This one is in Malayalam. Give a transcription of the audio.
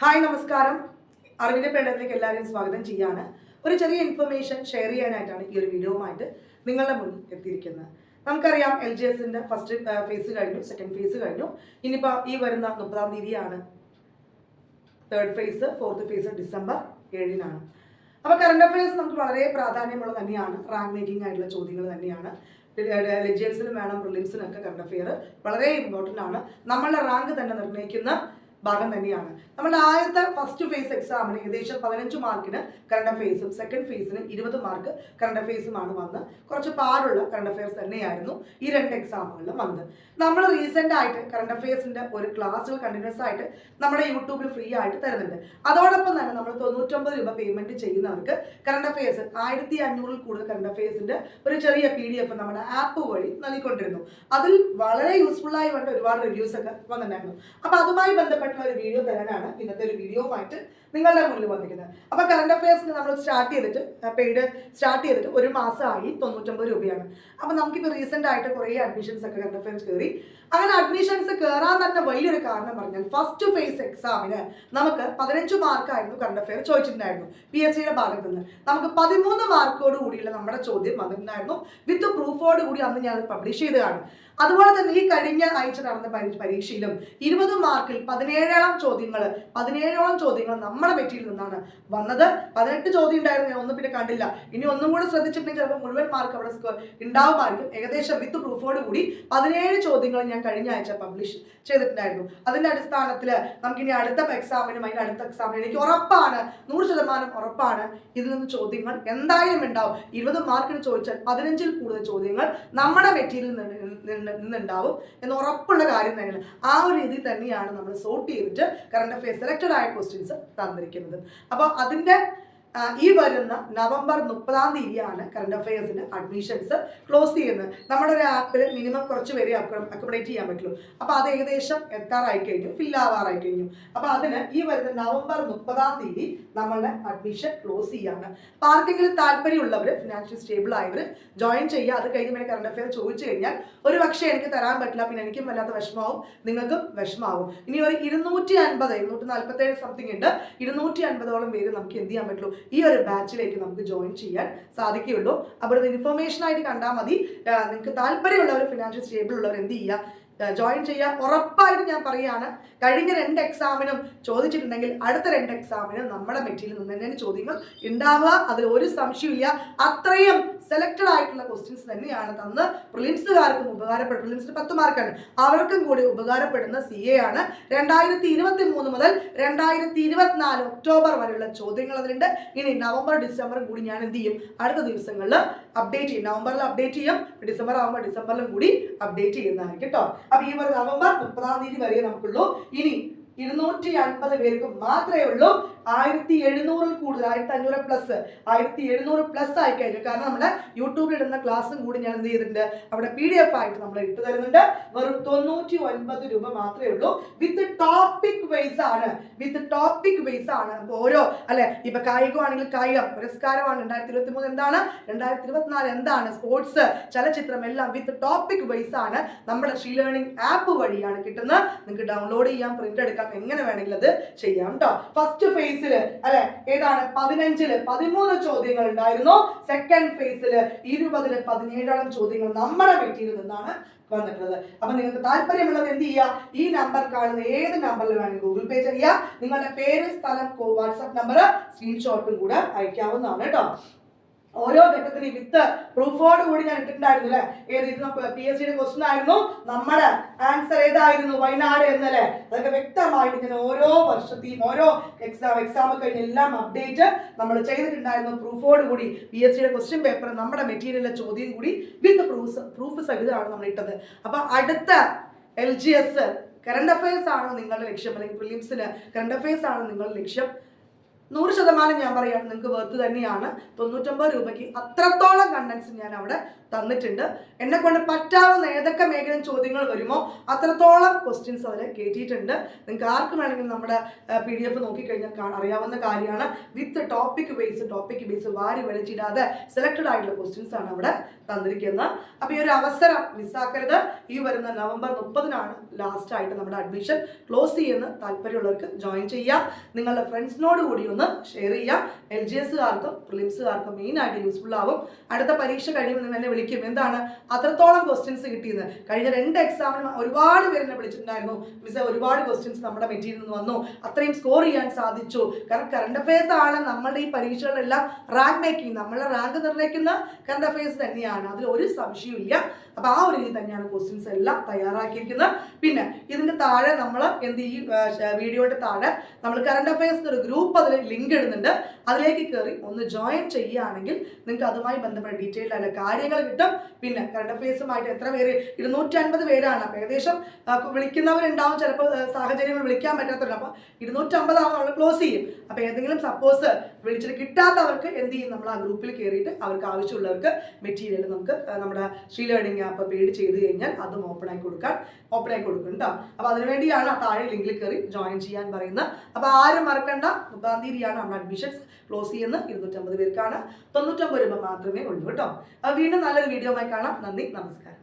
ഹായ് നമസ്കാരം. അറിവിന്റെ പേടത്തിലേക്ക് എല്ലാവരെയും സ്വാഗതം ചെയ്യാണ്. ഒരു ചെറിയ ഇൻഫർമേഷൻ ഷെയർ ചെയ്യാനായിട്ടാണ് ഈ ഒരു വീഡിയോവുമായിട്ട് നിങ്ങളുടെ മുന്നിൽ എത്തിയിരിക്കുന്നത്. നമുക്കറിയാം എൽ ജി എസിന്റെ ഫസ്റ്റ് ഫേസ് കഴിഞ്ഞു സെക്കൻഡ് ഫേസ് കഴിഞ്ഞു. ഇനിയിപ്പോൾ ഈ വരുന്ന മുപ്പതാം തീയതിയാണ് third phase fourth phase December ഏഴിനാണ്. അപ്പോൾ കറണ്ട് അഫയേഴ്സ് നമുക്ക് വളരെ പ്രാധാന്യമുള്ള തന്നെയാണ്. റാങ്ക് മേക്കിംഗ് ആയിട്ടുള്ള ചോദ്യങ്ങൾ തന്നെയാണ്. ലെജിയൻസിനും വേണം പ്രിലിംസിനും ഒക്കെ കറണ്ട് അഫെയർ വളരെ ഇമ്പോർട്ടന്റ് ആണ്. നമ്മളുടെ റാങ്ക് തന്നെ നിർണയിക്കുന്ന ഭാഗം തന്നെയാണ്. നമ്മുടെ ആദ്യത്തെ ഫസ്റ്റ് ഫേസ് എക്സാമിന് ഏകദേശം പതിനഞ്ച് മാർക്കിന് കറണ്ട് അഫെയർസും സെക്കൻഡ് ഫേസിന് ഇരുപത് മാർക്ക് കറണ്ട് അഫെയർസുമാണ് വന്ന് കുറച്ച് പാടുള്ള കറണ്ട് അഫെയർസ് തന്നെയായിരുന്നു ഈ രണ്ട് എക്സാമുകളിലും വന്നത്. നമ്മൾ റീസെന്റ് ആയിട്ട് കറണ്ട് അഫെയർസിന്റെ ഒരു ക്ലാസ്സുകൾ കണ്ടിന്യൂസ് ആയിട്ട് നമ്മുടെ യൂട്യൂബിൽ ഫ്രീ ആയിട്ട് തരുന്നുണ്ട്. അതോടൊപ്പം തന്നെ നമ്മൾ തൊണ്ണൂറ്റൊമ്പത് രൂപ പേയ്മെന്റ് ചെയ്യുന്നവർക്ക് കറണ്ട് അഫെയർസ് ആയിരത്തി അഞ്ഞൂറിൽ കൂടുതൽ കറണ്ട് അഫെയർസിന്റെ ഒരു ചെറിയ പി ഡി എഫ് നമ്മുടെ ആപ്പ് വഴി നൽകിക്കൊണ്ടിരുന്നു. അതിൽ വളരെ യൂസ്ഫുൾ ആയി വേണ്ട ഒരുപാട് റിവ്യൂസ് ഒക്കെ വന്നിട്ടുണ്ടായിരുന്നു. അപ്പോൾ അതുമായി ബന്ധപ്പെട്ടുള്ള ഒരു വീഡിയോ തരാനാണ് ഇന്നത്തെ ഒരു വീഡിയോവുമായിട്ട് നിങ്ങളുടെ മുന്നിൽ വന്നിരിക്കുന്നത്. അപ്പൊ കറണ്ട് അഫയേഴ്സ് നമ്മൾ സ്റ്റാർട്ട് ചെയ്തിട്ട് പെയ്ഡ് സ്റ്റാർട്ട് ചെയ്തിട്ട് ഒരു മാസമായി തൊണ്ണൂറ്റൊമ്പത് രൂപയാണ്. അപ്പൊ നമുക്കിപ്പോൾ റീസെന്റ് ആയിട്ട് കുറേ അഡ്മിഷൻസ് ഒക്കെ കറണ്ട് അഫയേഴ്സ് കയറി. അങ്ങനെ അഡ്മിഷൻസ് കയറാൻ തന്നെ വലിയൊരു കാരണം പറഞ്ഞാൽ ഫസ്റ്റ് ഫേസ് എക്സാമിന് നമുക്ക് പതിനഞ്ച് മാർക്കായിരുന്നു കറണ്ട് അഫയർ ചോദിച്ചിട്ടുണ്ടായിരുന്നു പി എസ് സിയുടെ ഭാഗത്ത് നിന്ന്. നമുക്ക് പതിമൂന്ന് മാർക്കോട് കൂടിയുള്ള നമ്മുടെ ചോദ്യം വന്നിട്ടുണ്ടായിരുന്നു. വിത്ത് പ്രൂഫോട് കൂടി അന്ന് ഞാൻ പബ്ലിഷ് ചെയ്തതാണ്. അതുപോലെ തന്നെ ഈ കഴിഞ്ഞ ആഴ്ച നടന്ന പരീക്ഷയിലും ഇരുപത് മാർക്കിൽ പതിനേഴോളം ചോദ്യങ്ങൾ പതിനേഴോളം ചോദ്യങ്ങൾ നമ്മുടെ മെറ്റീരിയൽ നിന്നാണ് വന്നത്. പതിനെട്ട് ചോദ്യം ഉണ്ടായിരുന്നു ഞാൻ ഒന്നും പിന്നെ കണ്ടില്ല. ഇനി ഒന്നും കൂടെ ശ്രദ്ധിച്ചിട്ടുണ്ടെങ്കിൽ ചിലപ്പോൾ മുഴുവൻ മാർക്ക് അവിടെ ഉണ്ടാവുമായിരിക്കും. ഏകദേശം വിത്ത് പ്രൂഫോട് കൂടി പതിനേഴ് ചോദ്യങ്ങൾ ഞാൻ കഴിഞ്ഞ ആഴ്ച പബ്ലിഷ് ചെയ്തിട്ടുണ്ടായിരുന്നു. അതിന്റെ അടിസ്ഥാനത്തിൽ നമുക്കിനി അടുത്ത എക്സാമിനും അതിന്റെ അടുത്ത എക്സാമിനും എനിക്ക് ഉറപ്പാണ് നൂറ് ശതമാനം ഉറപ്പാണ് ഇതിൽ നിന്ന് ചോദ്യങ്ങൾ എന്തായാലും ഉണ്ടാവും. ഇരുപത് മാർക്കിന് ചോദിച്ചാൽ പതിനഞ്ചിൽ കൂടുതൽ ചോദ്യങ്ങൾ നമ്മുടെ നിന്ന് നിന്നുണ്ടാവും. എന്ന് ഉറപ്പുള്ള കാര്യം തന്നെയാണ്. ആ ഒരു രീതിയിൽ തന്നെയാണ് നമ്മൾ സോർട്ട് ചെയ്തിട്ട് കറണ്ട് അഫയേഴ്സ് സെലക്റ്റഡ് ആയ ക്വസ്റ്റ്യൻസ് തന്നിരിക്കുന്നത്. അപ്പോൾ അതിന്റെ ഈ വരുന്ന നവംബർ മുപ്പതാം തീയതിയാണ് കറണ്ട് അഫയേഴ്സിന് അഡ്മിഷൻസ് ക്ലോസ് ചെയ്യുന്നത്. നമ്മുടെ ഒരു ആപ്പിൽ മിനിമം കുറച്ച് പേരെ അക്കോമഡേറ്റ് ചെയ്യാൻ പറ്റുള്ളൂ. അപ്പോൾ അത് ഏകദേശം എത്താറായി കഴിഞ്ഞു ഫിൽ ആവാറായി കഴിഞ്ഞു. അപ്പോൾ അതിന് ഈ വരുന്ന നവംബർ മുപ്പതാം തീയതി നമ്മളുടെ അഡ്മിഷൻ ക്ലോസ് ചെയ്യാണ്. അപ്പോൾ ആർക്കെങ്കിലും താല്പര്യമുള്ളവർ ഫിനാൻഷ്യൽ സ്റ്റേബിൾ ആയവർ ജോയിൻ ചെയ്യുക. അത് കഴിഞ്ഞ് പിന്നെ കറണ്ട് അഫയർ ചോദിച്ചു കഴിഞ്ഞാൽ ഒരു പക്ഷേ എനിക്ക് തരാൻ പറ്റില്ല പിന്നെ എനിക്കും വല്ലാത്ത വിഷമാവും നിങ്ങൾക്കും വിഷമാവും. ഇനി ഒരു ഇരുന്നൂറ്റി അൻപത് ഇരുന്നൂറ്റി നാൽപ്പത്തേഴ് സംതിങ് ഉണ്ട്. ഇരുന്നൂറ്റി അൻപതോളം പേര് നമുക്ക് എന്ത് ചെയ്യാൻ പറ്റുള്ളൂ? ഈ ഒരു ബാച്ചിലേക്ക് നമുക്ക് ജോയിൻ ചെയ്യാൻ സാധിക്കുകയുള്ളൂ. അപ്പോൾ ഇൻഫർമേഷൻ ആയിട്ട് കണ്ടാൽ മതി. നിങ്ങൾക്ക് താല്പര്യമുള്ളവർ ഫിനാൻഷ്യൽ സ്റ്റേബിൾ ഉള്ളവർ എന്ത് ചെയ്യുക ജോയിൻ ചെയ്യുക ഉറപ്പായിട്ട് ഞാൻ പറയുകയാണ്. കഴിഞ്ഞ രണ്ട് എക്സാമിനും ചോദിച്ചിട്ടുണ്ടെങ്കിൽ അടുത്ത രണ്ട് എക്സാമിനും നമ്മുടെ മെറ്റീരിയൽ നിന്ന് തന്നെ ചോദ്യങ്ങൾ ഉണ്ടാവുക. അതിൽ ഒരു സംശയമില്ല അത്രയും സെലക്റ്റഡ് ആയിട്ടുള്ള ക്വസ്റ്റ്യൻസ് തന്നെയാണ് തന്ന് പ്രിലിംസുകാർക്കും ഉപകാരപ്പെടും. പ്രിലിംസിന് പത്ത് മാർക്കാണ് അവർക്കും കൂടി ഉപകാരപ്പെടുന്ന സി എ ആണ്. രണ്ടായിരത്തി ഇരുപത്തി മൂന്ന് മുതൽ രണ്ടായിരത്തി ഇരുപത്തിനാല് ഒക്ടോബർ വരെയുള്ള ചോദ്യങ്ങൾ അതിലുണ്ട്. ഇനി നവംബർ ഡിസംബറും കൂടി ഞാൻ എന്ത് ചെയ്യും? അടുത്ത ദിവസങ്ങളിൽ അപ്ഡേറ്റ് ചെയ്യും. നവംബറിൽ അപ്ഡേറ്റ് ചെയ്യും. ഡിസംബർ ആകുമ്പോൾ ഡിസംബറിലും കൂടി അപ്ഡേറ്റ് ചെയ്യുന്നതായിരിക്കും കേട്ടോ അപ്പൊ ഈ ഒരു നവംബർ മുപ്പതാം തീയതി വരെ നമുക്കുള്ളൂ. ഇനി ഇരുന്നൂറ്റി അൻപത് പേർക്ക് മാത്രമേ ഉള്ളൂ. ആയിരത്തി എഴുന്നൂറിൽ കൂടുതൽ ആയിരത്തി അഞ്ഞൂറ് പ്ലസ് ആയിരത്തി എഴുന്നൂറ് പ്ലസ് ആയി കഴിഞ്ഞു. കാരണം നമ്മുടെ യൂട്യൂബിൽ ഇടുന്ന ക്ലാസ്സും കൂടി ഞാൻ എന്ത് ചെയ്തിട്ടുണ്ട്? അവിടെ പി ഡി എഫ് ആയിട്ട് നമ്മൾ ഇട്ട് തരുന്നുണ്ട്. വെറും തൊണ്ണൂറ്റി ഒൻപത് രൂപ മാത്രമേ ഉള്ളൂ. വിത്ത് ടോപ്പിക് വൈസ് ആണ്. വിത്ത് ടോപ്പിക് വൈസ് ആണ് അപ്പൊ ഓരോ അല്ലെ? ഇപ്പൊ കായികമാണെങ്കിൽ കായികം പുരസ്കാരമാണ്. രണ്ടായിരത്തി ഇരുപത്തി മൂന്ന് എന്താണ്? രണ്ടായിരത്തി ഇരുപത്തിനാല് എന്താണ്? സ്പോർട്സ് ചലച്ചിത്രം എല്ലാം വിത്ത് ടോപ്പിക് വൈസ് ആണ്. നമ്മുടെ ഷീ ലേണിംഗ് ആപ്പ് വഴിയാണ് കിട്ടുന്നത്. നിങ്ങൾക്ക് ഡൗൺലോഡ് ചെയ്യാം പ്രിന്റ് എടുക്കാം. എങ്ങനെ വേണമെങ്കിലും അത് ചെയ്യാം കേട്ടോ ഫസ്റ്റ് ഫേസിൽ അല്ലെ ഏതാണ്? പതിനഞ്ചിൽ പതിമൂന്ന് ചോദ്യങ്ങൾ ഉണ്ടായിരുന്നു. സെക്കൻഡ് ഫേസിൽ ഇരുപതിൽ പതിനേഴോളം ചോദ്യങ്ങൾ നമ്മുടെ മെറ്റീരിയൽ നിന്നാണ് വന്നിട്ടുള്ളത്. അപ്പൊ നിങ്ങൾക്ക് താല്പര്യമുള്ളത് എന്ത് ചെയ്യുക ഈ നമ്പർ കാണുന്ന ഏത് നമ്പറിൽ വേണമെങ്കിൽ ഗൂഗിൾ പേ ചെയ്യുക നിങ്ങളുടെ പേര് സ്ഥലം വാട്സാപ്പ് നമ്പർ സ്ക്രീൻഷോട്ടും കൂടെ അയക്കാവുന്നതാണ് കേട്ടോ ഓരോ ഘട്ടത്തിനും വിത്ത് പ്രൂഫോട് കൂടി ഞാൻ ഇട്ടിട്ടുണ്ടായിരുന്നു അല്ലെ? ഏത് ഇത് പി എസ് സിയുടെ ക്വസ്റ്റൻ ആയിരുന്നു. നമ്മുടെ ആൻസർ ഏതായിരുന്നു? വയനാട് എന്നല്ലേ? അതൊക്കെ വ്യക്തമായിട്ട് ഞാൻ ഓരോ വർഷത്തെയും ഓരോ എക്സാം എക്സാം കഴിഞ്ഞ എല്ലാം അപ്ഡേറ്റ് നമ്മൾ ചെയ്തിട്ടുണ്ടായിരുന്നു. പ്രൂഫോട് കൂടി പി എസ് സിയുടെ ക്വസ്റ്റ്യൻ പേപ്പർ നമ്മുടെ മെറ്റീരിയലിലെ ചോദ്യം കൂടി വിത്ത് പ്രൂഫ് പ്രൂഫ് സഹിതമാണ് നമ്മൾ ഇട്ടത്. അപ്പൊ അടുത്ത L G S current affairs ആണോ നിങ്ങളുടെ ലക്ഷ്യം. അല്ലെങ്കിൽ പ്രിലിംസിന് കറണ്ട് അഫയേഴ്സ് ആണോ നിങ്ങളുടെ ലക്ഷ്യം. നൂറ് ശതമാനം ഞാൻ പറയാം നിങ്ങൾക്ക് വെർത്ത് തന്നെയാണ്. തൊണ്ണൂറ്റൊമ്പത് രൂപയ്ക്ക് അത്രത്തോളം കണ്ടൻസ് ഞാൻ അവിടെ തന്നിട്ടുണ്ട്. എന്നെ കൊണ്ട് പറ്റാവുന്ന ഏതൊക്കെ മേഖലയിൽ ചോദ്യങ്ങൾ വരുമോ അത്രത്തോളം ക്വസ്റ്റ്യൻസ് അവരെ കയറ്റിയിട്ടുണ്ട് നിങ്ങൾക്ക് ആർക്കും വേണമെങ്കിലും നമ്മുടെ പി ഡി എഫ് നോക്കിക്കഴിഞ്ഞാൽ അറിയാവുന്ന കാര്യമാണ്. With topic base topic base വാരി വലിച്ചിടാതെ സെലക്ടഡ് ആയിട്ടുള്ള ക്വസ്റ്റ്യൻസ് ആണ് അവിടെ തന്നിരിക്കുന്നത്. അപ്പോൾ ഈ ഒരു അവസരം മിസ്സാക്കരുത്. ഈ വരുന്ന നവംബർ മുപ്പതിനാണ് ലാസ്റ്റ് ആയിട്ട് നമ്മുടെ അഡ്മിഷൻ ക്ലോസ് ചെയ്യുന്ന താല്പര്യമുള്ളവർക്ക് ജോയിൻ ചെയ്യാം നിങ്ങളുടെ ഫ്രണ്ട്സിനോട് കൂടി ഒന്ന് ഷെയർ ചെയ്യാം. എൽ ജി എസുകാർക്കും പ്രിലിംസുകാർക്കും മെയിൻ ആയിട്ട് യൂസ്ഫുൾ ആവും. അടുത്ത പരീക്ഷ കഴിയുമ്പോൾ നിങ്ങൾ എന്നെ വിളിക്കും. എന്താണ്? അത്രത്തോളം ക്വസ്റ്റ്യൻസ് കിട്ടിയത് കഴിഞ്ഞ രണ്ട് എക്സാമിനും ഒരുപാട് പേര് എന്നെ വിളിച്ചിട്ടുണ്ടായിരുന്നു. മിസ് ഒരുപാട് ക്വസ്റ്റ്യൻസ് നമ്മുടെ മെറ്റീരിയൽ നിന്ന് വന്നു. അത്രയും സ്കോർ ചെയ്യാൻ സാധിച്ചു. കാരണം കറണ്ട് അഫയേഴ്സ് ആണ് നമ്മുടെ ഈ പരീക്ഷകളെല്ലാം റാങ്ക് മേക്കിംഗ് നമ്മളെ റാങ്ക് നിർണയിക്കുന്ന കറണ്ട് അഫയേഴ്സ് തന്നെയാണ്. അതിൽ ഒരു സംശയവും ഇല്ല. അപ്പോൾ ആ ഒരു രീതിയിൽ തന്നെയാണ് ക്വസ്റ്റ്യൻസ് എല്ലാം തയ്യാറാക്കിയിരിക്കുന്നത്. പിന്നെ ഇതിന്റെ താഴെ നമ്മൾ എന്ത് ഈ വീഡിയോയുടെ താഴെ നമ്മൾ കറണ്ട് അഫയേഴ്സ് ഒരു ഗ്രൂപ്പ് അതിൽ ലിങ്ക് ഇടുന്നുണ്ട്. അതിലേക്ക് കയറി ഒന്ന് ജോയിൻ ചെയ്യുകയാണെങ്കിൽ നിങ്ങൾക്ക് അതുമായി ബന്ധപ്പെട്ട ഡീറ്റെയിൽഡ് ആയ കാര്യങ്ങൾ കിട്ടും. പിന്നെ കറണ്ട് അഫയേഴ്സുമായിട്ട് എത്ര പേര്? ഇരുന്നൂറ്റി അൻപത് പേരാണ്. അപ്പോൾ ഏകദേശം വിളിക്കുന്നവരുണ്ടാവും. ചിലപ്പോൾ സാഹചര്യങ്ങൾ വിളിക്കാൻ പറ്റാത്തവരുണ്ട്. അപ്പോൾ ഇരുന്നൂറ്റമ്പതാവും നമ്മൾ ക്ലോസ് ചെയ്യും. അപ്പോൾ ഏതെങ്കിലും സപ്പോസ് വിളിച്ചിട്ട് കിട്ടാത്തവർക്ക് എന്ത് ചെയ്യും? നമ്മൾ ആ ഗ്രൂപ്പിൽ കയറിയിട്ട് അവർക്ക് ആവശ്യമുള്ളവർക്ക് മെറ്റീരിയൽ നമുക്ക് നമ്മുടെ ശ്രീ ലേണിംഗ് ആപ്പ് പേഡ് ചെയ്ത് കഴിഞ്ഞാൽ അതും ഓപ്പൺ ആയി കൊടുക്കാൻ ഓപ്പൺ ആയി കൊടുക്കും കേട്ടോ അപ്പോൾ അതിനുവേണ്ടിയാണ് ആ താഴെ ലിങ്കിൽ കയറി ജോയിൻ ചെയ്യാൻ പറയുന്നത്. അപ്പോൾ ആരും മറക്കണ്ട. മുപ്പതാം തീയതിയാണ് നമ്മുടെ അഡ്മിഷൻസ് ക്ലോസ് ചെയ്യുന്ന ഇരുന്നൂറ്റമ്പത് പേർക്കാണ് തൊണ്ണൂറ്റമ്പത് രൂപ മാത്രമേ ഉള്ളൂ കേട്ടോ അപ്പോൾ വീണ്ടും നല്ലൊരു വീഡിയോ കാണാം. നന്ദി നമസ്കാരം.